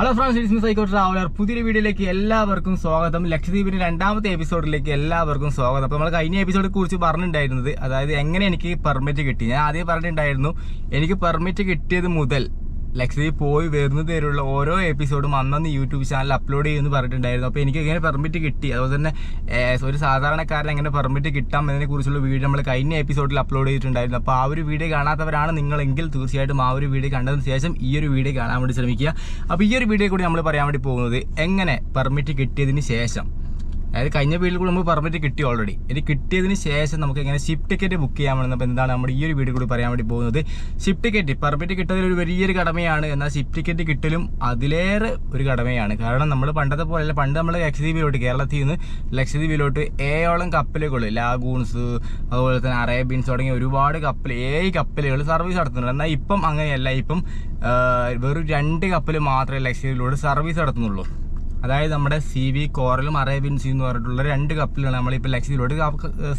Hello friends it's me psycho traveller പുതിയൊരു വീഡിയോയിലേക്ക് എല്ലാവർക്കും സ്വാഗതം. ലക്ഷദ്വീപിന്റെ രണ്ടാമത്തെ എപ്പിസോഡിലേക്ക് എല്ലാവർക്കും സ്വാഗതം. അപ്പോൾ നമ്മൾ കഴിഞ്ഞ എപ്പിസോഡിനെ കുറിച്ച് പറഞ്ഞിട്ടുണ്ടായിരുന്നത് അതായത് എങ്ങനെ എനിക്ക് പെർമിറ്റ് കിട്ടി. ഞാൻ ആദ്യം പറഞ്ഞിട്ടുണ്ടായിരുന്നു എനിക്ക് പെർമിറ്റ് കിട്ടിയത് മുതൽ ലക്ഷദ്വീപ് പോയി വരുന്നത് വരെയുള്ള ഓരോ എപ്പിസോഡും അന്നന്ന് യൂട്യൂബ് ചാനൽ അപ്ലോഡ് ചെയ്യുമെന്ന് പറഞ്ഞിട്ടുണ്ടായിരുന്നു. അപ്പോൾ എനിക്ക് എങ്ങനെ പെർമിറ്റ് കിട്ടി. അതുപോലെ തന്നെ ഒരു സാധാരണക്കാരൻ എങ്ങനെ പെർമിറ്റ് കിട്ടാം എന്നതിനെക്കുറിച്ചുള്ള വീഡിയോ നമ്മൾ കഴിഞ്ഞ എപ്പിസോഡിൽ അപ്ലോഡ് ചെയ്തിട്ടുണ്ടായിരുന്നു. അപ്പോൾ ആ ഒരു വീഡിയോ കാണാത്തവരാണ് നിങ്ങളെങ്കിൽ തീർച്ചയായിട്ടും ആ ഒരു വീഡിയോ കണ്ടതിന് ശേഷം ഈ ഒരു വീഡിയോ കാണാൻ വേണ്ടി ശ്രമിക്കുക. അപ്പോൾ ഈ ഒരു വീഡിയോ കൂടി നമ്മൾ പറയാൻ വേണ്ടി പോകുന്നത് എങ്ങനെ പെർമിറ്റ് കിട്ടിയതിന് ശേഷം. അതായത് കഴിഞ്ഞ വീഡിയോയിൽ കൂടി നമുക്ക് പെർമിറ്റ് കിട്ടി ഓൾറെഡി ഇനി കിട്ടിയതിന് ശേഷം നമുക്ക് എങ്ങനെ ഷിപ്പ് ടിക്കറ്റ് ബുക്ക് ചെയ്യാമെന്ന് അപ്പോൾ എന്താണ് നമ്മുടെ ഈ ഒരു വീഡിയോ കൂടി പറയാൻ വേണ്ടി പോകുന്നത്. ഷിപ്പ് ടിക്കറ്റ് പെർമിറ്റ് കിട്ടുന്നതിൽ ഒരു വലിയൊരു കടമയാണ്. എന്നാൽ ഷിപ്പ് ടിക്കറ്റ് കിട്ടലും അതിലേറെ ഒരു കടമയാണ്. കാരണം നമ്മൾ പണ്ടത്തെ പോലെ അല്ല പണ്ട് നമ്മൾ ലക്ഷദ്വീപിലോട്ട് കേരളത്തിൽ നിന്ന് ലക്ഷദ്വീപിലോട്ട് ഏഴോളം കപ്പലുകൾ ലാഗൂൺസ് അതുപോലെ തന്നെ അറേബ്യൻസ് തുടങ്ങിയ ഒരുപാട് കപ്പൽ ഏഴ് കപ്പലുകൾ സർവീസ് നടത്തുന്നുണ്ട്. എന്നാൽ ഇപ്പം അങ്ങനെയല്ല. ഇപ്പം വെറും രണ്ട് കപ്പൽ മാത്രമേ ലക്ഷദ്വീപിലോട്ട് സർവീസ് നടത്തുന്നുള്ളൂ. അതായത് നമ്മുടെ സി വി കോറലും അറേബ്യൻ എന്ന് പറഞ്ഞിട്ടുള്ള രണ്ട് കപ്പലാണ് നമ്മളിപ്പോൾ ലക്ഷദ്വീപിലോട്ട്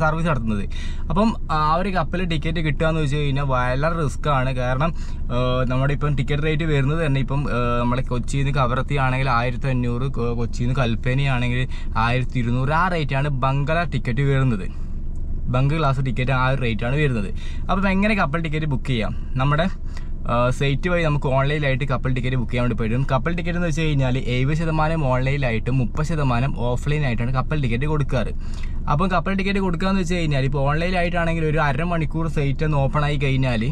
സർവീസ് നടത്തുന്നത്. അപ്പം ആ ഒരു കപ്പൽ ടിക്കറ്റ് കിട്ടുക എന്ന് വെച്ച് കഴിഞ്ഞാൽ വളരെ റിസ്ക് ആണ്. കാരണം നമ്മുടെ ഇപ്പം ടിക്കറ്റ് റേറ്റ് വരുന്നത് തന്നെ ഇപ്പം നമ്മളെ കൊച്ചിയിൽ നിന്ന് കവർത്തി ആണെങ്കിൽ ആയിരത്തി അഞ്ഞൂറ് കൊച്ചിയിൽ നിന്ന് കൽപ്പനി ആണെങ്കിൽ ആയിരത്തി ഇരുന്നൂറ് ആ റേറ്റാണ് ബംഗള ടിക്കറ്റ് വരുന്നത്. ബങ്ക് ക്ലാസ് ടിക്കറ്റ് ആ ഒരു റേറ്റാണ് വരുന്നത്. അപ്പം എങ്ങനെ കപ്പൽ ടിക്കറ്റ് ബുക്ക് ചെയ്യാം? നമ്മുടെ സൈറ്റ് വഴി നമുക്ക് ഓൺലൈനായിട്ട് കപ്പൽ ടിക്കറ്റ് ബുക്ക് ചെയ്യാൻ വേണ്ടി പറ്റും. കപ്പൽ ടിക്കറ്റ് എന്ന് വെച്ച് കഴിഞ്ഞാൽ എഴുപത് ശതമാനം ഓൺലൈനായിട്ടും മുപ്പത് ശതമാനം ഓഫ്ലൈനായിട്ടാണ് കപ്പൽ ടിക്കറ്റ് കൊടുക്കാറ്. അപ്പം കപ്പൽ ടിക്കറ്റ് കൊടുക്കുക എന്ന് വെച്ച് കഴിഞ്ഞാൽ ഇപ്പോൾ ഓൺലൈനായിട്ടാണെങ്കിൽ ഒരു അരമണിക്കൂർ സൈറ്റ് ഒന്ന് ഓപ്പൺ ആയി കഴിഞ്ഞാൽ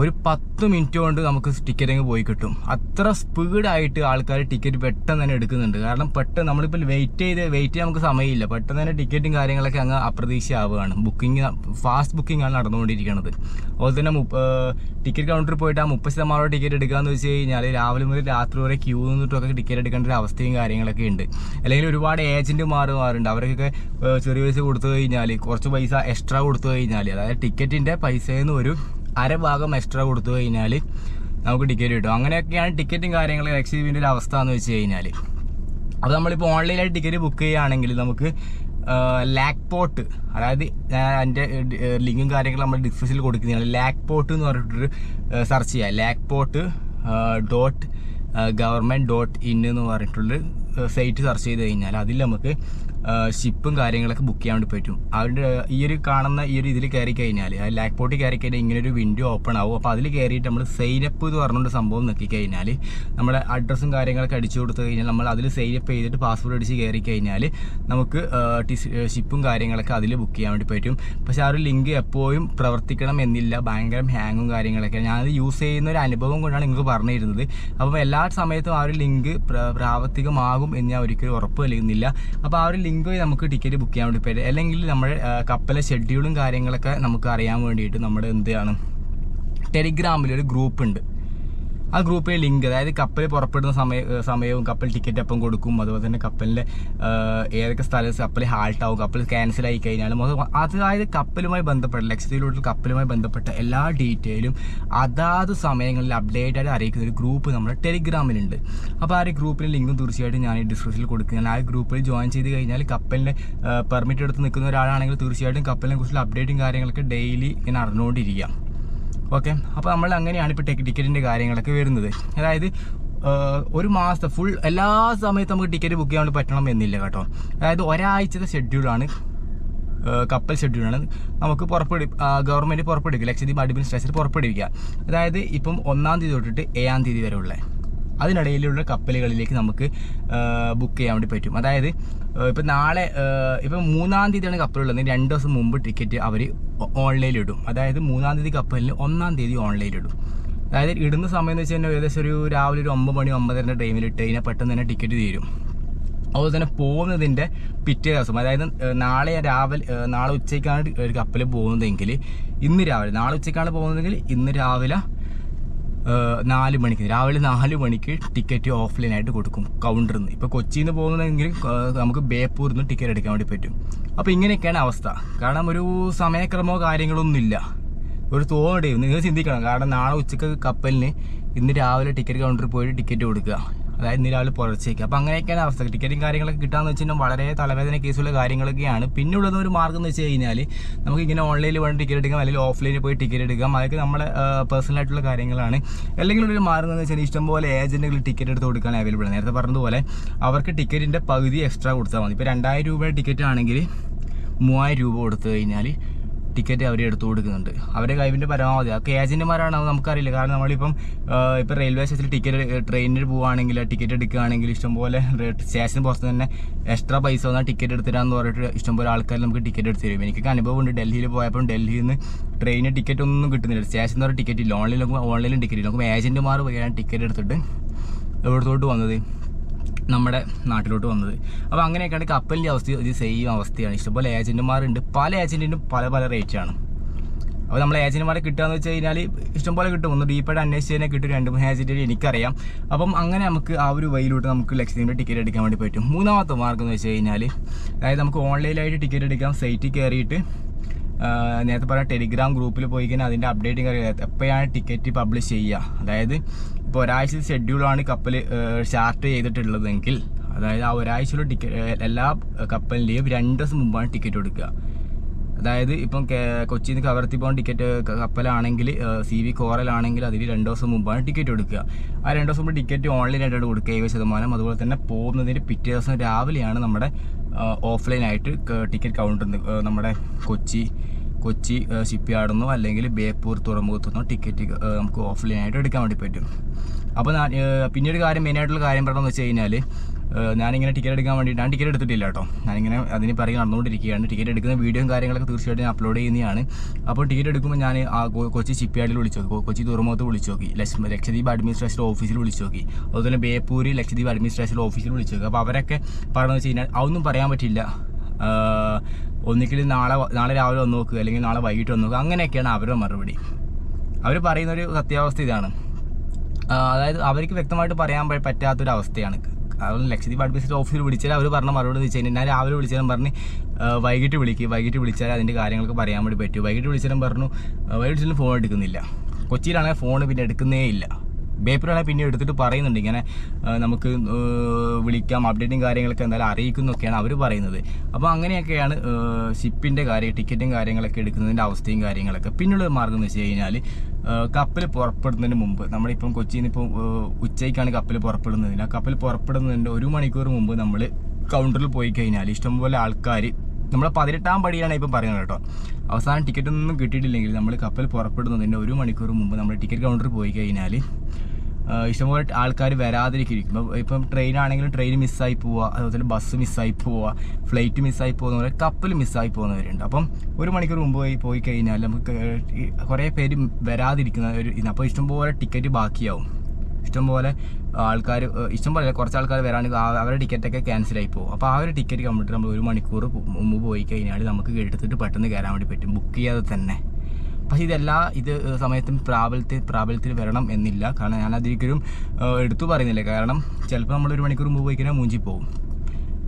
ഒരു പത്ത് മിനിറ്റ് കൊണ്ട് നമുക്ക് ടിക്കറ്റ് അങ്ങ് പോയി കിട്ടും. അത്ര സ്പീഡായിട്ട് ആൾക്കാർ ടിക്കറ്റ് പെട്ടെന്ന് തന്നെ എടുക്കുന്നുണ്ട്. കാരണം പെട്ടെന്ന് നമ്മളിപ്പോൾ വെയിറ്റ് ചെയ്ത് വെയിറ്റ് ചെയ്യാൻ നമുക്ക് സമയമില്ല. പെട്ടെന്ന് തന്നെ ടിക്കറ്റും കാര്യങ്ങളൊക്കെ അങ്ങ് അപ്രതീക്ഷയാവുകയാണ്. ബുക്കിംഗ് ഫാസ്റ്റ് ബുക്കിംഗ് ആണ് നടന്നുകൊണ്ടിരിക്കുന്നത് അതുപോലെ തന്നെ ടിക്കറ്റ് കൗണ്ടറിൽ പോയിട്ട് ആ മുപ്പത് ശതമാനം ടിക്കറ്റ് എടുക്കാന്ന് വെച്ച് കഴിഞ്ഞാൽ രാവിലെ മുതൽ രാത്രി വരെ ക്യൂ നിന്നിട്ടൊക്കെ ടിക്കറ്റ് എടുക്കേണ്ട ഒരു അവസ്ഥയും കാര്യങ്ങളൊക്കെ ഉണ്ട്. അല്ലെങ്കിൽ ഒരുപാട് ഏജന്റുമാർ മാറുണ്ട് അവർക്കൊക്കെ ചെറിയ പൈസ കൊടുത്തു കഴിഞ്ഞാൽ കുറച്ച് പൈസ എക്സ്ട്രാ കൊടുത്തു കഴിഞ്ഞാൽ അതായത് ടിക്കറ്റിന്റെ പൈസയിൽ നിന്ന് ഒരു അര ഭാഗം എക്സ്ട്രാ കൊടുത്തു കഴിഞ്ഞാൽ നമുക്ക് ടിക്കറ്റ് കിട്ടും. അങ്ങനെയൊക്കെയാണ് ടിക്കറ്റും കാര്യങ്ങളും എക്സിബിന്റെ ഒരു അവസ്ഥ എന്ന് വെച്ച് കഴിഞ്ഞാൽ അപ്പോൾ നമ്മളിപ്പോൾ ഓൺലൈനായിട്ട് ടിക്കറ്റ് ബുക്ക് ചെയ്യുകയാണെങ്കിൽ നമുക്ക് ലാക്ക് പോട്ട് അതായത് എന്റെ ലിങ്കും കാര്യങ്ങളും നമ്മൾ ഡിസ്ക്രിപ്ഷനിൽ കൊടുക്കുന്നതാണ്. ലാക്ക് പോട്ട് എന്ന് പറഞ്ഞിട്ടൊരു സെർച്ച് ചെയ്യുക lakport dot government dot in എന്ന് പറഞ്ഞിട്ടുള്ള സൈറ്റ് സെർച്ച് ചെയ്ത് കഴിഞ്ഞാൽ അതിൽ നമുക്ക് ഷിപ്പും കാര്യങ്ങളൊക്കെ ബുക്ക് ചെയ്യാൻ വേണ്ടി പറ്റും. അവരുടെ ഈ ഒരു കാണുന്ന ഈ ഒരു ഇതിൽ കയറി കഴിഞ്ഞാൽ ലാക്ക് പോട്ടിൽ കയറി കഴിഞ്ഞാൽ ഇങ്ങനെ ഒരു വിൻഡോ ഓപ്പൺ ആവും. അപ്പോൾ അതിൽ കയറിയിട്ട് നമ്മൾ സൈനപ്പ് എന്ന് പറഞ്ഞുകൊണ്ട് സംഭവം നോക്കി കഴിഞ്ഞാൽ നമ്മുടെ അഡ്രസ്സും കാര്യങ്ങളൊക്കെ അടിച്ചു കൊടുത്തു കഴിഞ്ഞാൽ നമ്മൾ അതിൽ സൈനപ്പ് ചെയ്തിട്ട് പാസ്വേഡ് അടിച്ച് കയറി കഴിഞ്ഞാൽ നമുക്ക് ഷിപ്പും കാര്യങ്ങളൊക്കെ അതിൽ ബുക്ക് ചെയ്യാൻ വേണ്ടി പറ്റും. പക്ഷെ ആ ഒരു ലിങ്ക് എപ്പോഴും പ്രവർത്തിക്കണം എന്നില്ല. ഭയങ്കര ഹാങ്ങും കാര്യങ്ങളൊക്കെ. ഞാനത് യൂസ് ചെയ്യുന്ന ഒരു അനുഭവം കൊണ്ടാണ് നിങ്ങൾക്ക് പറഞ്ഞിരുന്നത്. അപ്പോൾ എല്ലാ സമയത്തും ആ ഒരു ലിങ്ക് പ്രാവർത്തികമാകും എന്ന് ഞാൻ ഒരിക്കലും ഉറപ്പ് നൽകുന്നില്ല. അപ്പോൾ ആ ഒരു ലിങ്ക് വഴി നമുക്ക് ടിക്കറ്റ് ബുക്ക് ചെയ്യാൻ വേണ്ടി പറ്റും. അല്ലെങ്കിൽ നമ്മൾ കപ്പലെ ഷെഡ്യൂളും കാര്യങ്ങളൊക്കെ നമുക്ക് അറിയാൻ വേണ്ടിയിട്ട് നമ്മുടെ എന്താണ് ടെലിഗ്രാമിൽ ഒരു ഗ്രൂപ്പ് ഉണ്ട്. ആ ഗ്രൂപ്പിലെ ലിങ്ക് അതായത് കപ്പൽ പുറപ്പെടുന്ന സമയ സമയവും കപ്പൽ ടിക്കറ്റ് അപ്പം കൊടുക്കും. അതുപോലെ തന്നെ കപ്പലിന്റെ ഏതൊക്കെ സ്ഥലത്ത് കപ്പൽ ഹാൾട്ട് ആവും കപ്പൽ ക്യാൻസൽ ആയി കഴിഞ്ഞാലും അത് അതായത് കപ്പലുമായി ബന്ധപ്പെട്ട ലക്ഷദ്വീപിലോട്ടുള്ള കപ്പലുമായി ബന്ധപ്പെട്ട എല്ലാ ഡീറ്റെയിലും അതാത് സമയങ്ങളിൽ അപ്ഡേറ്റ് ആയിട്ട് അറിയിക്കുന്ന ഒരു ഗ്രൂപ്പ് നമ്മുടെ ടെലിഗ്രാമിലുണ്ട് അപ്പോൾ ആ ഒരു ഗ്രൂപ്പിലെ ലിങ്കും തീർച്ചയായിട്ടും ഞാൻ ഈ ഡിസ്ക്രിപ്ഷനിൽ കൊടുക്കുക ആ ഗ്രൂപ്പിൽ ജോയിൻ ചെയ്ത് കഴിഞ്ഞാൽ കപ്പലിന്റെ പെർമിറ്റ് എടുത്ത് നിൽക്കുന്ന ഒരാളാണെങ്കിൽ തീർച്ചയായിട്ടും കപ്പലിനെ കുറിച്ചുള്ള അപ്ഡേറ്റും കാര്യങ്ങളൊക്കെ ഡെയിലി ഇങ്ങനെ അറിഞ്ഞുകൊണ്ടിരിക്കുക. ഓക്കെ അപ്പോൾ നമ്മൾ അങ്ങനെയാണ് ഇപ്പോൾ ടിക്കറ്റിന്റെ കാര്യങ്ങളൊക്കെ വരുന്നത്. അതായത് ഒരു മാസത്തെ ഫുൾ എല്ലാ സമയത്തും നമുക്ക് ടിക്കറ്റ് ബുക്ക് ചെയ്യാൻ പറ്റണം എന്നില്ല കേട്ടോ. അതായത് ഒരാഴ്ചത്തെ ഷെഡ്യൂളാണ് കപ്പൽ ഷെഡ്യൂളാണ് നമുക്ക് പുറപ്പെടു ഗവൺമെന്റ് പുറപ്പെടുവിക്കുക ലക്ഷദ്വീപ് അഡ്മിനിസ്ട്രേഷൻ പുറപ്പെടുവിക്കുക. അതായത് ഇപ്പം ഒന്നാം തീയതി തൊട്ടിട്ട് ഏഴാം തീയതി വരെ ഉള്ള. അതിനിടയിലുള്ള കപ്പലുകളിലേക്ക് നമുക്ക് ബുക്ക് ചെയ്യാൻ വേണ്ടി പറ്റും. അതായത് ഇപ്പം നാളെ ഇപ്പം മൂന്നാം തീയതിയാണ് കപ്പലുള്ളത്. രണ്ട് ദിവസം മുമ്പ് ടിക്കറ്റ് അവർ ഓൺലൈനിൽ ഇടും. അതായത് മൂന്നാം തീയതി കപ്പലിന് ഒന്നാം തീയതി ഓൺലൈനിൽ ഇടും. അതായത് ഇടുന്ന സമയം എന്ന് വെച്ച് കഴിഞ്ഞാൽ ഏകദേശം ഒരു രാവിലെ ഒരു ഒമ്പത് മണി ഒമ്പതരന്റെ ടൈമിൽ ഇട്ട് കഴിഞ്ഞാൽ പെട്ടെന്ന് തന്നെ ടിക്കറ്റ് തീരും. അതുപോലെ തന്നെ പോകുന്നതിന്റെ പിറ്റേ ദിവസം അതായത് നാളെ രാവിലെ നാളെ ഉച്ചയ്ക്കാണ് ഒരു കപ്പൽ പോകുന്നതെങ്കിൽ ഇന്ന് രാവിലെ നാളെ ഉച്ചയ്ക്കാണ് പോകുന്നതെങ്കിൽ ഇന്ന് രാവിലെ നാല് മണിക്ക്. രാവിലെ നാല് മണിക്ക് ടിക്കറ്റ് ഓഫ്ലൈനായിട്ട് കൊടുക്കും കൗണ്ടറിൽ നിന്ന് ഇപ്പോൾ കൊച്ചിയിൽ നിന്ന് പോകുന്നതെങ്കിൽ നമുക്ക് ബേപ്പൂരിൽ നിന്ന് ടിക്കറ്റ് എടുക്കാൻ വേണ്ടി പറ്റും. അപ്പോൾ ഇങ്ങനെയൊക്കെയാണ് അവസ്ഥ. കാരണം ഒരു സമയക്രമമോ കാര്യങ്ങളോ ഒന്നുമില്ല ഒരു തോന്നടേ. നിങ്ങൾ ചിന്തിക്കണം. കാരണം നാളെ ഉച്ചയ്ക്ക് കപ്പലിന് ഇന്ന് രാവിലെ ടിക്കറ്റ് കൗണ്ടറിൽ പോയിട്ട് ടിക്കറ്റ് കൊടുക്കുക. അതായത് ഇന്ന് രാവിലെ പുലർച്ചയ്ക്ക്. അപ്പോൾ അങ്ങനെയൊക്കെയാണ് അവസ്ഥ. ടിക്കറ്റും കാര്യങ്ങളൊക്കെ കിട്ടാന്ന് വെച്ച് കഴിഞ്ഞാൽ വളരെ തലവേദന കേസുള്ള കാര്യങ്ങളൊക്കെയാണ്. പിന്നുള്ളത് ഒരു മാർഗം എന്ന് വെച്ച് കഴിഞ്ഞാൽ നമുക്ക് ഇങ്ങനെ ഓൺലൈനിൽ വേണ്ടി ടിക്കറ്റ് എടുക്കാം അല്ലെങ്കിൽ ഓഫ്ലൈനിൽ പോയി ടിക്കറ്റ് എടുക്കാം. അതൊക്കെ നമ്മുടെ പേഴ്സണൽ ആയിട്ടുള്ള കാര്യങ്ങളാണ്. അല്ലെങ്കിൽ ഒരു മാർഗം എന്ന് വെച്ചാൽ ഇഷ്ടംപോലെ ഏജന്റുകൾ ടിക്കറ്റ് എടുത്ത് കൊടുക്കാൻ അവൈലബിൾ ആണ്. നേരത്തെ പറഞ്ഞതുപോലെ അവർക്ക് ടിക്കറ്റിന്റെ പകുതി എക്സ്ട്രാ കൊടുത്താൽ മതി. ഇപ്പോൾ രണ്ടായിരം രൂപയുടെ ടിക്കറ്റ് ആണെങ്കിൽ മൂവായിരം രൂപ കൊടുത്തു കഴിഞ്ഞാൽ ടിക്കറ്റ് അവർ എടുത്തു കൊടുക്കുന്നുണ്ട്. അവരെ കഴിവിന്റെ പരമാവധി. അതൊക്കെ ഏജന്റുമാരാണ് അത് നമുക്കറിയില്ല. കാരണം നമ്മളിപ്പം ഇപ്പോൾ റെയിൽവേ സ്റ്റേഷനിൽ ടിക്കറ്റ് ട്രെയിനിൽ പോവുകയാണെങ്കിൽ ടിക്കറ്റ് എടുക്കുകയാണെങ്കിൽ ഇഷ്ടംപോലെ സ്റ്റേഷൻ പുറത്ത് തന്നെ എക്സ്ട്രാ പൈസ വന്നാൽ ടിക്കറ്റ് എടുത്തിരാന്ന് പറഞ്ഞിട്ട് ഇഷ്ടംപോലെ ആൾക്കാർ നമുക്ക് ടിക്കറ്റ് എടുത്ത് തരും. എനിക്കൊക്കെ അനുഭവമുണ്ട്. ഡൽഹിയിൽ പോയപ്പോൾ ഡൽഹിയിൽ നിന്ന് ട്രെയിനിന് ടിക്കറ്റ് ഒന്നും കിട്ടുന്നില്ല. സ്റ്റേഷനിൽ നിന്ന് ടിക്കറ്റ് ഇല്ല. ഓൺലൈനിൽ ഓൺലൈനിലും ടിക്കറ്റ് ഇല്ല. നോക്കുമ്പോൾ ഏജന്റുമാർ പോയാണ് ടിക്കറ്റ് എടുത്തിട്ട് എവിടത്തോട്ട് വന്നത്? നമ്മുടെ നാട്ടിലോട്ട് വന്നത്. അപ്പോൾ അങ്ങനെയൊക്കെയാണ് കപ്പലിന്റെ അവസ്ഥ ഒരു സെയിം അവസ്ഥയാണ്. ഇഷ്ടംപോലെ ഏജന്റുമാരുണ്ട് പല ഏജന്റിനും പല പല റേറ്റാണ് അപ്പോൾ നമ്മൾ കിട്ടുക എന്ന് വെച്ച് കഴിഞ്ഞാൽ ഇഷ്ടംപോലെ കിട്ടും. ഒന്ന് ഡീപ്പായിട്ട് അന്വേഷിച്ച് തന്നെ കിട്ടും. രണ്ട് മൂന്ന് ഏജന്റുകൾ എനിക്കറിയാം. അപ്പം അങ്ങനെ നമുക്ക് ആ ഒരു വഴിയിലോട്ട് നമുക്ക് ലക്ഷദ്വീപിന്റെ ടിക്കറ്റ് എടുക്കാൻ വേണ്ടി പറ്റും. മൂന്നാമത്തെ മാർഗം എന്ന് വെച്ച് കഴിഞ്ഞാൽ അതായത് നമുക്ക് ഓൺലൈനായിട്ട് ടിക്കറ്റ് എടുക്കാം. സൈറ്റിൽ കയറിയിട്ട് നേരത്തെ പറഞ്ഞ ടെലിഗ്രാം ഗ്രൂപ്പിൽ പോയി കഴിഞ്ഞാൽ അതിന്റെ അപ്ഡേറ്റിംഗ് കാര്യം എപ്പോഴാണ് ടിക്കറ്റ് പബ്ലിഷ് ചെയ്യുക? അതായത് ഇപ്പോൾ ഒരാഴ്ച ഷെഡ്യൂളാണ് കപ്പൽ ചാർട്ട് ചെയ്തിട്ടുള്ളതെങ്കിൽ അതായത് ആ ഒരാഴ്ചയിലുള്ള ടിക്കറ്റ് എല്ലാ കപ്പലിന്റെയും രണ്ട് ദിവസം മുമ്പാണ് ടിക്കറ്റ് കൊടുക്കുക. അതായത് ഇപ്പം കൊച്ചിയിൽ നിന്ന് കവർത്തി പോകാൻ ടിക്കറ്റ് കപ്പലാണെങ്കിൽ സി വി കോറലാണെങ്കിൽ അതിൽ രണ്ട് ദിവസം മുമ്പാണ് ടിക്കറ്റ് കൊടുക്കുക. ആ രണ്ട് ദിവസം മുമ്പ് ടിക്കറ്റ് ഓൺലൈനായിട്ട് കൊടുക്കുക ഏഴ് ശതമാനം. അതുപോലെ തന്നെ പോകുന്നതിന് പിറ്റേ ദിവസം രാവിലെയാണ് നമ്മുടെ ഓഫ്ലൈനായിട്ട് ടിക്കറ്റ് കൗണ്ടർ നമ്മുടെ കൊച്ചി കൊച്ചി ഷിപ്പ് യാർഡിൽ നിന്നോ അല്ലെങ്കിൽ ബേപ്പൂർ തുറമുഖത്തു നിന്നോ ടിക്കറ്റ് നമുക്ക് ഓഫ്ലൈനായിട്ട് എടുക്കാൻ വേണ്ടി പറ്റും. അപ്പോൾ ഞാൻ പിന്നീട് കാര്യം മെയിനായിട്ടുള്ള കാര്യം പറയണമെന്ന് വെച്ച് കഴിഞ്ഞാൽ ഞാനിങ്ങനെ ടിക്കറ്റ് എടുക്കാൻ വേണ്ടിയിട്ട് ഞാൻ ടിക്കറ്റ് എടുത്തിട്ടില്ല കേട്ടോ. ഞാനിങ്ങനെ അതിന് പറയുക നടന്നുകൊണ്ടിരിക്കുകയാണ്. ടിക്കറ്റ് എടുക്കുന്ന വീഡിയോയും കാര്യങ്ങളൊക്കെ തീർച്ചയായിട്ടും ഞാൻ അപ്ലോഡ് ചെയ്യുന്നതാണ്. അപ്പോൾ ടിക്കറ്റ് എടുക്കുമ്പോൾ ഞാൻ ആ കൊച്ചി ചിപ്പിയാടിൽ വിളിച്ചു നോക്കി. കൊച്ചി തുറമുഖത്ത് വിളിച്ചു നോക്കി. ലക്ഷ- ലക്ഷദ്വീപ് അഡ്മിനിസ്ട്രേഷൻ ഓഫീസിൽ വിളിച്ചു നോക്കി. അതുപോലെ ബേപ്പൂർ ലക്ഷദ്വീപ് അഡ്മിനിസ്ട്രേഷൻ ഓഫീസിൽ വിളിച്ചു നോക്കി. അപ്പോൾ അവരൊക്കെ പറഞ്ഞു വെച്ച് കഴിഞ്ഞാൽ അതൊന്നും പറയാൻ പറ്റില്ല. ഒന്നിക്കൽ നാളെ നാളെ രാവിലെ വന്ന് നോക്കുക അല്ലെങ്കിൽ നാളെ വൈകിട്ട് വന്ന് നോക്കുക അങ്ങനെയൊക്കെയാണ് അവരുടെ മറുപടി. അവർ പറയുന്നൊരു സത്യാവസ്ഥ ഇതാണ്. അതായത് അവർക്ക് വ്യക്തമായിട്ട് പറയാൻ പറ്റാത്തൊരു അവസ്ഥയാണ് അവർ ലക്ഷദ്വീപ് അഡ്മിനിസ്ട്രേറ്റ് ഓഫീസിൽ വിളിച്ചാൽ അവർ പറഞ്ഞ മറുപടി എന്ന് വെച്ച് കഴിഞ്ഞാൽ ഞാൻ രാവിലെ വിളിച്ചാലും പറഞ്ഞ് വൈകിട്ട് വിളിക്കും വൈകിട്ട് വിളിച്ചാൽ അതിന്റെ കാര്യങ്ങളൊക്കെ പറയാൻ വേണ്ടി പറ്റും. വൈകിട്ട് വിളിച്ചാലും പറഞ്ഞു വൈകിട്ട് വിളിച്ചാലും ഫോൺ എടുക്കുന്നില്ല. കൊച്ചിയിലാണെങ്കിൽ ഫോൺ പിന്നെ എടുക്കുന്നേ ഇല്ല. ബേപ്പൂരാണെങ്കിൽ പിന്നെ എടുത്തിട്ട് പറയുന്നുണ്ട്. ഇങ്ങനെ നമുക്ക് വിളിക്കാം അപ്ഡേറ്റും കാര്യങ്ങളൊക്കെ എന്തായാലും അറിയിക്കുന്നൊക്കെയാണ് അവർ പറയുന്നത്. അപ്പോൾ അങ്ങനെയൊക്കെയാണ് ഷിപ്പിന്റെ കാര്യം ടിക്കറ്റും കാര്യങ്ങളൊക്കെ എടുക്കുന്നതിന്റെ അവസ്ഥയും കാര്യങ്ങളൊക്കെ. പിന്നുള്ള മാർഗം എന്ന് വെച്ച് കഴിഞ്ഞാൽ കപ്പൽ പുറപ്പെടുന്നതിന് മുമ്പ് നമ്മളിപ്പം കൊച്ചിയിൽ നിന്ന് ഇപ്പോൾ ഉച്ചയ്ക്കാണ് കപ്പൽ പുറപ്പെടുന്നതിന് ആ കപ്പൽ പുറപ്പെടുന്നതിന്റെ ഒരു മണിക്കൂർ മുമ്പ് നമ്മൾ കൗണ്ടറിൽ പോയി കഴിഞ്ഞാൽ ഇഷ്ടംപോലെ ആൾക്കാർ നമ്മളെ പതിനെട്ടാം പടിയാണ് ഇപ്പം പറയുന്നത് കേട്ടോ. അവസാനം ടിക്കറ്റ് ഒന്നും കിട്ടിയിട്ടില്ലെങ്കിൽ നമ്മൾ കപ്പൽ പുറപ്പെടുന്നതിന്റെ ഒരു മണിക്കൂർ മുമ്പ് നമ്മൾ ടിക്കറ്റ് കൗണ്ടറിൽ പോയി കഴിഞ്ഞാൽ ഇഷ്ടംപോലെ ആൾക്കാർ വരാതിരിക്കും. ഇപ്പം ട്രെയിൻ ആണെങ്കിലും ട്രെയിൻ മിസ്സായി പോവുക അതുപോലെ ബസ് മിസ്സായി പോവുക ഫ്ലൈറ്റ് മിസ്സായി പോകുന്നവരെ കപ്പൽ മിസ്സായി പോകുന്നവരുണ്ട്. അപ്പം ഒരു മണിക്കൂർ മുമ്പ് പോയി പോയി കഴിഞ്ഞാൽ നമുക്ക് കുറേ പേര് വരാതിരിക്കുന്ന ഒരു അപ്പോൾ ഇഷ്ടംപോലെ ടിക്കറ്റ് ബാക്കിയാവും. ഇഷ്ടംപോലെ ആൾക്കാർ ഇഷ്ടം പോലെ കുറച്ച് ആൾക്കാർ വരാണ്ട് അവരുടെ ടിക്കറ്റൊക്കെ ക്യാൻസൽ ആയി പോകും. അപ്പോൾ ആ ഒരു ടിക്കറ്റ് കമ്പ്യൂട്ടർ നമ്മൾ ഒരു മണിക്കൂർ മുമ്പ് പോയി കഴിഞ്ഞാൽ നമുക്ക് എടുത്തിട്ട് പെട്ടെന്ന് കയറാൻ വേണ്ടി പറ്റും. ബുക്ക് ചെയ്യാതെ തന്നെ. പക്ഷേ ഇതെല്ലാ ഇത് സമയത്തും പ്രാബല്യത്തിൽ പ്രാബല്യത്തിൽ വരണം എന്നില്ല. കാരണം ഞാൻ അതിരിക്കലും എടുത്തു പറയുന്നില്ല. കാരണം ചിലപ്പോൾ നമ്മൾ ഒരു മണിക്കൂർ മുമ്പ് പോയി കഴിഞ്ഞാൽ മൂഞ്ചി പോകും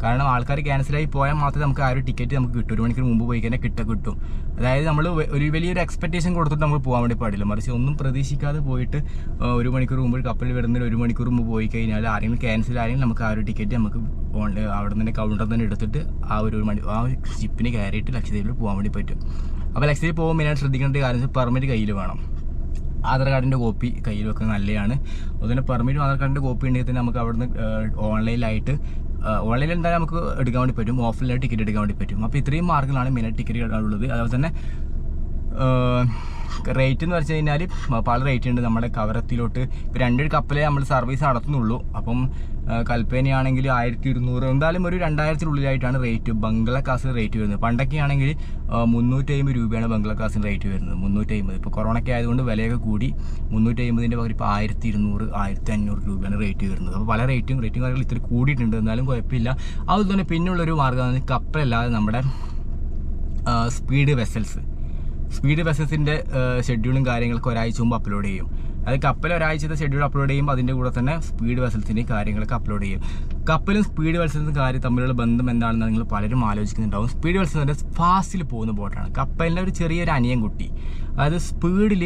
കാരണം ആൾക്കാർ ക്യാൻസലായി പോയാൽ മാത്രമേ നമുക്ക് ആ ഒരു ടിക്കറ്റ് നമുക്ക് കിട്ടും. ഒരു മണിക്കൂർ മുമ്പ് പോയി കഴിഞ്ഞാൽ കിട്ട കിട്ടും. അതായത് നമ്മൾ ഒരു വലിയൊരു എക്സ്പെക്ടേഷൻ കൊടുത്തിട്ട് നമ്മൾ പോകാൻ വേണ്ടി പാടില്ല. മറിച്ച് ഒന്നും പ്രതീക്ഷിക്കാതെ പോയിട്ട് ഒരു മണിക്കൂർ മുമ്പ് കപ്പൽ വരുന്നതിന് ഒരു മണിക്കൂർ മുമ്പ് പോയി കഴിഞ്ഞാൽ ആരെങ്കിലും ക്യാൻസൽ ആയെങ്കിൽ നമുക്ക് ആ ഒരു ടിക്കറ്റ് നമുക്ക് ഓൺലൈൻ അവിടെ നിന്ന് കൗണ്ടറിൽ തന്നെ എടുത്തിട്ട് ആ ഒരു മണി ആ ഷിപ്പിന് കയറിയിട്ട് ലക്ഷദ്വീപിൽ പോകാൻ വേണ്ടി പറ്റും. അപ്പോൾ ലക്ഷദ്വീപിൽ പോകുമ്പോൾ മെയിനായിട്ട് ശ്രദ്ധിക്കേണ്ട കാര്യം പെർമിറ്റ് കയ്യിൽ വേണം. ആധാർ കാർഡിന്റെ കോപ്പി കയ്യിൽ വെക്കുന്നത് നല്ലതാണ്. അതുപോലെ പെർമിറ്റും ആധാർ കാർഡിന്റെ കോപ്പി ഉണ്ടെങ്കിൽ തന്നെ നമുക്ക് അവിടുന്ന് ഓൺലൈനിലായിട്ട് ഓൺലൈനിൽ എന്തായാലും നമുക്ക് എടുക്കാൻ വേണ്ടി പറ്റും. ഓഫ്ലൈനിൽ ടിക്കറ്റ് എടുക്കാൻ വേണ്ടി പറ്റും. അപ്പോൾ ഇത്രയും മാർഗങ്ങളാണ് മെയിനായിട്ട് ടിക്കറ്റ് ഉള്ളത് അതുപോലെ തന്നെ റേറ്റ് എന്ന് വെച്ച് കഴിഞ്ഞാൽ പല റേറ്റ് ഉണ്ട്. നമ്മുടെ കവറത്തിലോട്ട് ഇപ്പോൾ രണ്ട് കപ്പലേ നമ്മൾ സർവീസ് നടത്തുന്നുള്ളൂ. അപ്പം കൽപ്പനയാണെങ്കിൽ ആയിരത്തി ഇരുന്നൂറ് എന്തായാലും ഒരു രണ്ടായിരത്തിനുള്ളിലായിട്ടാണ് റേറ്റ് ബംഗ്ല ക്ലാസ്സിന് റേറ്റ് വരുന്നത്. പണ്ടൊക്കെ ആണെങ്കിൽ മുന്നൂറ്റി അമ്പത് രൂപയാണ് ബംഗ്ല ക്ലാസ്സിന് റേറ്റ് വരുന്നത്. മുന്നൂറ്റി അമ്പത് ഇപ്പോൾ കൊറോണയ്ക്ക് ആയതുകൊണ്ട് വിലയൊക്കെ കൂടി മുന്നൂറ്റി അമ്പതിന്റെ പകരം ഇപ്പോൾ ആയിരത്തി ഇരുന്നൂറ് ആയിരത്തി അഞ്ഞൂറ് രൂപയാണ് റേറ്റ് വരുന്നത്. അപ്പോൾ പല റേറ്റും റേറ്റും കാര്യങ്ങൾ ഇത്തിരി കൂടിയിട്ടുണ്ട്. എന്നാലും കുഴപ്പമില്ല. അതുപോലെ തന്നെ പിന്നുള്ളൊരു മാർഗമാണ് കപ്പലല്ലാതെ നമ്മുടെ സ്പീഡ് വെസൽസ് സ്പീഡ് വെസൽസിന്റെ ഷെഡ്യൂളും കാര്യങ്ങളൊക്കെ ഒരാഴ്ച മുമ്പ് അപ്ലോഡ് ചെയ്യും. അത് കപ്പൽ ഒരാഴ്ചത്തെ ഷെഡ്യൂൾ അപ്ലോഡ് ചെയ്യും അതിന്റെ കൂടെ തന്നെ സ്പീഡ് വെസൽസിന്റെ കാര്യങ്ങളൊക്കെ അപ്ലോഡ് ചെയ്യും. കപ്പലും സ്പീഡ് വെസൽസും കാര്യം തമ്മിലുള്ള ബന്ധം എന്താണെന്ന് നിങ്ങൾ പലരും ആലോചിക്കുന്നുണ്ടാവും. സ്പീഡ് വെസൽസ് ഫാസ്റ്റിൽ പോകുന്ന ബോട്ടാണ് കപ്പലിന്റെ ഒരു ചെറിയൊരു അനിയൻ കുട്ടി അതായത് സ്പീഡിൽ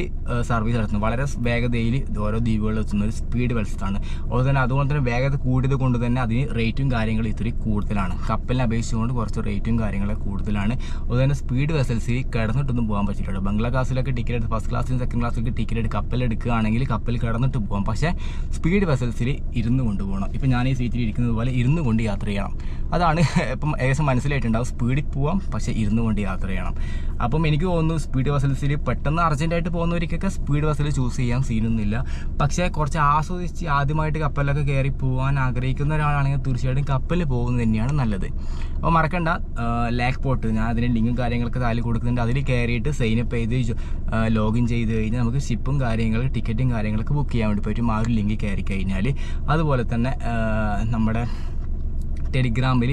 സർവീസ് നടത്തുന്നു. വളരെ വേഗതയിൽ ഓരോ ദ്വീപുകളിൽ എത്തുന്ന ഒരു സ്പീഡ് വെൽസാണ് അതുപോലെ തന്നെ അതുപോലെ തന്നെ വേഗത കൂടിയത് കൊണ്ട് തന്നെ അതിന് റേറ്റും കാര്യങ്ങളും ഇത്തിരി കൂടുതലാണ്. കപ്പലിനെ അപേക്ഷിച്ചുകൊണ്ട് കുറച്ച് റേറ്റും കാര്യങ്ങളും കൂടുതലാണ്. അതുപോലെ തന്നെ സ്പീഡ് വെസൽസിൽ കിടന്നിട്ടൊന്നും പോകാൻ പറ്റില്ല ബംഗ്ലാ ക്ലാസ്സിലൊക്കെ ടിക്കറ്റ് എടുത്ത് ഫസ്റ്റ് ക്ലാസ്സിലും സെക്കൻഡ് ക്ലാസ്സിലൊക്കെ ടിക്കറ്റ് എടുത്ത് കപ്പലെടുക്കുകയാണെങ്കിൽ കപ്പൽ കിടന്നിട്ട് പോകാം. പക്ഷേ സ്പീഡ് വെസൽസിൽ ഇരുന്ന് കൊണ്ടുപോകണം ഇപ്പം ഞാൻ ഈ സീറ്റിൽ ഇരിക്കുന്നത് പോലെ ഇരുന്ന് കൊണ്ട് യാത്ര ചെയ്യണം. അതാണ് ഇപ്പം ഏകദേശം മനസ്സിലായിട്ടുണ്ടാവും. സ്പീഡിൽ പോവാം പക്ഷേ ഇരുന്ന് കൊണ്ട് യാത്ര ചെയ്യണം. അപ്പം എനിക്ക് തോന്നുന്നു സ്പീഡ് വെസൽസിൽ പെട്ടെന്ന് അർജന്റായിട്ട് പോകുന്നവർക്കൊക്കെ സ്പീഡ് ബസ്സിൽ ചൂസ് ചെയ്യാൻ സീനൊന്നുമില്ല പക്ഷേ കുറച്ച് ആസ്വദിച്ച് ആദ്യമായിട്ട് കപ്പലിലൊക്കെ കയറി പോകാൻ ആഗ്രഹിക്കുന്ന ഒരാളാണെങ്കിൽ തീർച്ചയായിട്ടും കപ്പലിൽ പോകുന്നത് തന്നെയാണ് നല്ലത്. അപ്പോൾ മറക്കണ്ട ലാക്ക് പോട്ട് ഞാൻ അതിന് ലിങ്കും കാര്യങ്ങളൊക്കെ താൽ കൊടുക്കുന്നുണ്ട്. അതിൽ കയറിയിട്ട് സൈനപ്പ് ചെയ്ത് ലോഗിൻ ചെയ്ത് കഴിഞ്ഞാൽ നമുക്ക് ഷിപ്പും കാര്യങ്ങൾ ടിക്കറ്റും കാര്യങ്ങളൊക്കെ ബുക്ക് ചെയ്യാൻ വേണ്ടി പറ്റും. ആ ഒരു ലിങ്ക് കയറി കഴിഞ്ഞാൽ അതുപോലെ തന്നെ നമ്മുടെ ടെലിഗ്രാമിൽ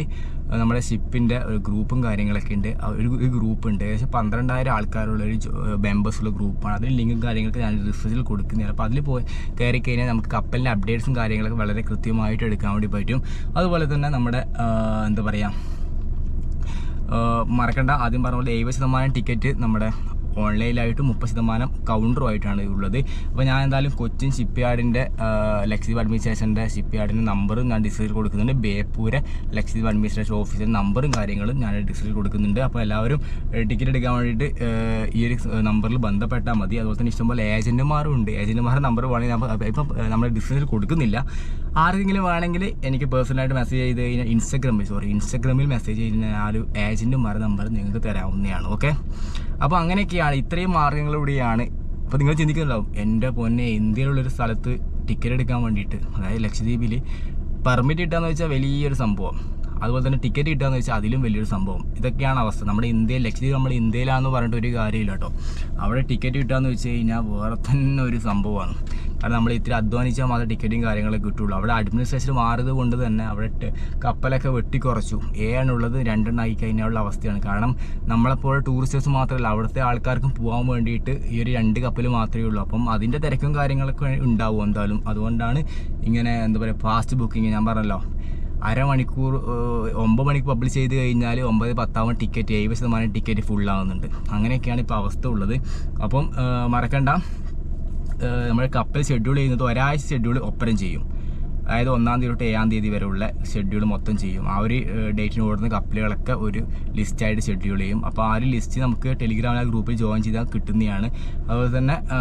നമ്മുടെ ഷിപ്പിന്റെ ഒരു ഗ്രൂപ്പും കാര്യങ്ങളൊക്കെ ഉണ്ട്. ഒരു ഒരു ഗ്രൂപ്പ് ഉണ്ട്. ഏകദേശം പന്ത്രണ്ടായിരം ആൾക്കാരുള്ള ഒരു മെമ്പേഴ്സുള്ള ഗ്രൂപ്പാണ്. അതിൽ ലിങ്കും കാര്യങ്ങളൊക്കെ ഞാൻ റിസർച്ചിൽ കൊടുക്കുന്നതാണ് അപ്പോൾ അതിൽ പോയി കയറി കഴിഞ്ഞാൽ നമുക്ക് കപ്പലിന്റെ അപ്ഡേറ്റ്സും കാര്യങ്ങളൊക്കെ വളരെ കൃത്യമായിട്ട് എടുക്കാൻ വേണ്ടി പറ്റും. അതുപോലെ തന്നെ നമ്മുടെ എന്താ പറയുക മറക്കണ്ട. ആദ്യം പറഞ്ഞ പോലെ എഴുപത് ശതമാനം ടിക്കറ്റ് നമ്മുടെ ഓൺലൈനിലായിട്ട് മുപ്പത് ശതമാനം കൗണ്ടറുമായിട്ടാണ് ഉള്ളത്. അപ്പോൾ ഞാൻ എന്തായാലും കൊച്ചിൻ ഷിപ്പ് യാർഡിന്റെ ലക്ഷദ്വീപ് അഡ്മിനിസ്ട്രേഷന്റെ ഷിപ്പ് യാർഡിന്റെ നമ്പറും ഞാൻ ഡിസ്ക്രിപ്ഷൻ കൊടുക്കുന്നുണ്ട്. ബേപ്പൂരെ ലക്ഷദ്വീപ് അഡ്മിനിസ്ട്രേഷൻ ഓഫീസിന്റെ നമ്പറും കാര്യങ്ങളും ഞാൻ ഡിസ്ക്രിപ്ഷൻ കൊടുക്കുന്നുണ്ട്. അപ്പോൾ എല്ലാവരും ടിക്കറ്റ് എടുക്കാൻ വേണ്ടിയിട്ട് ഈ ഒരു നമ്പറിൽ ബന്ധപ്പെട്ടാൽ മതി. അതുപോലെ തന്നെ ഇഷ്ടംപോലെ ഏജന്റുമാരും ഉണ്ട്. ഏജന്റുമാരുടെ നമ്പർ വേണമെങ്കിൽ ഇപ്പം നമ്മൾ ഡിസ്പ്ലേയിൽ കൊടുക്കുന്നില്ല. ആർക്കെങ്കിലും വേണമെങ്കിൽ എനിക്ക് പേഴ്സണലായിട്ട് മെസ്സേജ് ചെയ്ത് കഴിഞ്ഞാൽ ഇൻസ്റ്റാഗ്രാമിൽ സോറി ഇൻസ്റ്റാഗ്രാമിൽ മെസ്സേജ് കഴിഞ്ഞാൽ ആ ഒരു ഏജന്റുമാരുടെ നമ്പർ നിങ്ങൾക്ക് തരാവുന്നതാണ്. ഓക്കെ അപ്പോൾ അങ്ങനെയൊക്കെയാണ് ഇത്രയും മാർഗങ്ങളിലൂടെയാണ് അപ്പോൾ നിങ്ങൾ ചിന്തിക്കുന്നുണ്ടാവും എന്റെ പൊന്നെ ഇന്ത്യയിലുള്ളൊരു സ്ഥലത്ത് ടിക്കറ്റ് എടുക്കാൻ വേണ്ടിയിട്ട് അതായത് ലക്ഷദ്വീപിൽ പെർമിറ്റ് കിട്ടാന്ന് വെച്ചാൽ വലിയൊരു സംഭവം. അതുപോലെ തന്നെ ടിക്കറ്റ് കിട്ടുകയെന്ന് വെച്ചാൽ അതിലും വലിയൊരു സംഭവം. ഇതൊക്കെയാണ് അവസ്ഥ. നമ്മുടെ ഇന്ത്യയിൽ ലക്ഷദ്വീപ് നമ്മുടെ ഇന്ത്യയിലാണെന്ന് പറഞ്ഞിട്ട് ഒരു കാര്യമില്ല കേട്ടോ അവിടെ ടിക്കറ്റ് കിട്ടുകയെന്ന് വെച്ച് കഴിഞ്ഞാൽ വേറെ തന്നെ ഒരു സംഭവമാണ്. കാരണം നമ്മൾ ഇത്തിരി അധ്വാനിച്ചാൽ മാത്രമേ ടിക്കറ്റും കാര്യങ്ങളൊക്കെ കിട്ടുള്ളൂ. അവിടെ അഡ്മിനിസ്ട്രേഷൻ മാറിയത് കൊണ്ട് തന്നെ അവിടെ കപ്പലൊക്കെ വെട്ടിക്കുറച്ചു. ഏഴാണുള്ളത് രണ്ടെണ്ണം ആയി കഴിഞ്ഞാലുള്ള അവസ്ഥയാണ്. കാരണം നമ്മളെപ്പോലെ ടൂറിസ്റ്റേഴ്സ് മാത്രമല്ല അവിടുത്തെ ആൾക്കാർക്കും പോകാൻ വേണ്ടിയിട്ട് ഈ ഒരു രണ്ട് കപ്പൽ മാത്രമേ ഉള്ളൂ. അപ്പം അതിന്റെ തിരക്കും കാര്യങ്ങളൊക്കെ ഉണ്ടാവും എന്തായാലും. അതുകൊണ്ടാണ് ഇങ്ങനെ എന്താ പറയുക ഫാസ്റ്റ് ബുക്കിംഗ് ഞാൻ പറഞ്ഞല്ലോ അരമണിക്കൂർ ഒമ്പത് മണിക്ക് പബ്ലിഷ് ചെയ്ത് കഴിഞ്ഞാൽ ഒമ്പത് പത്താവുമ്പോൾ ടിക്കറ്റ് എഴുപത് ശതമാനം ടിക്കറ്റ് ഫുള്ളാവുന്നുണ്ട് അങ്ങനെയൊക്കെയാണ് ഇപ്പോൾ അവസ്ഥ ഉള്ളത്. അപ്പം മറക്കണ്ട. ഏഹ്, നമ്മുടെ കപ്പൽ ഷെഡ്യൂൾ ചെയ്യുന്നത് ഒരാഴ്ച ഷെഡ്യൂൾ ഒപ്പരം ചെയ്യും. അതായത് ഒന്നാം തീയതി തൊട്ട് ഏഴാം തീയതി വരെയുള്ള ഷെഡ്യൂൾ മൊത്തം ചെയ്യും. ആ ഒരു ഡേറ്റിന് ഓടുന്ന കപ്പലുകളൊക്കെ ഒരു ലിസ്റ്റായിട്ട് ഷെഡ്യൂൾ ചെയ്യും. അപ്പോൾ ആ ഒരു ലിസ്റ്റ് നമുക്ക് ടെലിഗ്രാമിലെ ഗ്രൂപ്പിൽ ജോയിൻ ചെയ്താൽ കിട്ടുന്നതാണ്. അതുപോലെ തന്നെ ആ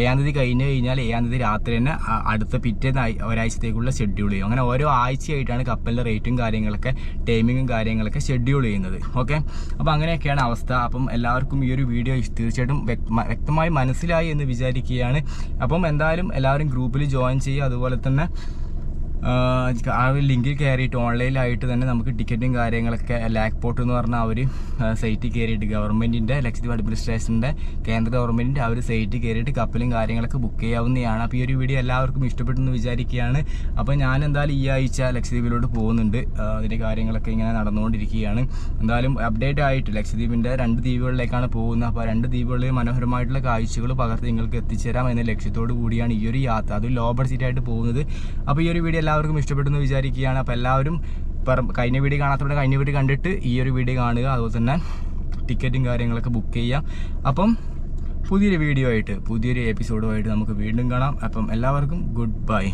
ഏഴാം തീയതി കഴിഞ്ഞ് കഴിഞ്ഞാൽ ഏഴാം തീയതി രാത്രി തന്നെ അടുത്ത പിറ്റേന്ന് ഒരാഴ്ചത്തേക്കുള്ള ഷെഡ്യൂൾ ചെയ്യും. അങ്ങനെ ഓരോ ആഴ്ചയായിട്ടാണ് കപ്പലിന്റെ റേറ്റും കാര്യങ്ങളൊക്കെ ടൈമിങ്ങും കാര്യങ്ങളൊക്കെ ഷെഡ്യൂൾ ചെയ്യുന്നത്. ഓക്കെ അപ്പോൾ അങ്ങനെയൊക്കെയാണ് അവസ്ഥ. അപ്പം എല്ലാവർക്കും ഈ ഒരു വീഡിയോ തീർച്ചയായിട്ടും വ്യക്ത- വ്യക്തമായി മനസ്സിലായി എന്ന് വിചാരിക്കുകയാണ്. അപ്പം എന്തായാലും എല്ലാവരും ഗ്രൂപ്പിൽ ജോയിൻ ചെയ്യുക. അതുപോലെ തന്നെ ആ ഒരു ലിങ്കിൽ കയറിയിട്ട് ഓൺലൈനിലായിട്ട് തന്നെ നമുക്ക് ടിക്കറ്റും കാര്യങ്ങളൊക്കെ ലാക്ക് പോർട്ട് എന്ന് പറഞ്ഞ ആ ഒരു സൈറ്റിൽ കയറിയിട്ട് ഗവൺമെന്റിന്റെ ലക്ഷദ്വീപ് അഡ്മിനിസ്ട്രേഷന്റെ കേന്ദ്ര ഗവൺമെന്റിന്റെ ആ ഒരു സൈറ്റിൽ കയറിയിട്ട് കപ്പലും കാര്യങ്ങളൊക്കെ ബുക്ക് ചെയ്യാവുന്നതാണ്. അപ്പോൾ ഈ ഒരു വീഡിയോ എല്ലാവർക്കും ഇഷ്ടപ്പെട്ടു എന്ന് വിചാരിക്കുകയാണ്. അപ്പോൾ ഞാൻ എന്തായാലും ഈ ആഴ്ച ലക്ഷദ്വീപിലോട്ട് പോകുന്നുണ്ട്. അതിന്റെ കാര്യങ്ങളൊക്കെ ഇങ്ങനെ നടന്നുകൊണ്ടിരിക്കുകയാണ്. എന്തായാലും അപ്ഡേറ്റ് ആയിട്ട് ലക്ഷദ്വീപിന്റെ രണ്ട് ദ്വീപുകളിലേക്കാണ് പോകുന്നത്. അപ്പോൾ രണ്ട് ദ്വീപുകളിൽ മനോഹരമായിട്ടുള്ള കാഴ്ചകൾ പകർത്തി നിങ്ങൾക്ക് എത്തിച്ചേരാം എന്ന ലക്ഷ്യത്തോടു കൂടിയാണ് ഈ ഒരു യാത്ര. അത് ലോ ബഡ്ജറ്റ് ആയിട്ട് പോകുന്നത്. അപ്പോൾ ഈ ഒരു വീഡിയോ എല്ലാവർക്കും ഇഷ്ടപ്പെട്ടെന്ന് വിചാരിക്കുകയാണ്. അപ്പോൾ എല്ലാവരും കഴിഞ്ഞ വീഡിയോ കാണാത്തവരുടെ കഴിഞ്ഞ വീഡിയോ കണ്ടിട്ട് ഈ ഒരു വീഡിയോ കാണുക. അതുപോലെ തന്നെ ടിക്കറ്റും കാര്യങ്ങളൊക്കെ ബുക്ക് ചെയ്യാം അപ്പം പുതിയൊരു വീഡിയോ ആയിട്ട് പുതിയൊരു എപ്പിസോഡുമായിട്ട് നമുക്ക് വീണ്ടും കാണാം. അപ്പം എല്ലാവർക്കും ഗുഡ് ബൈ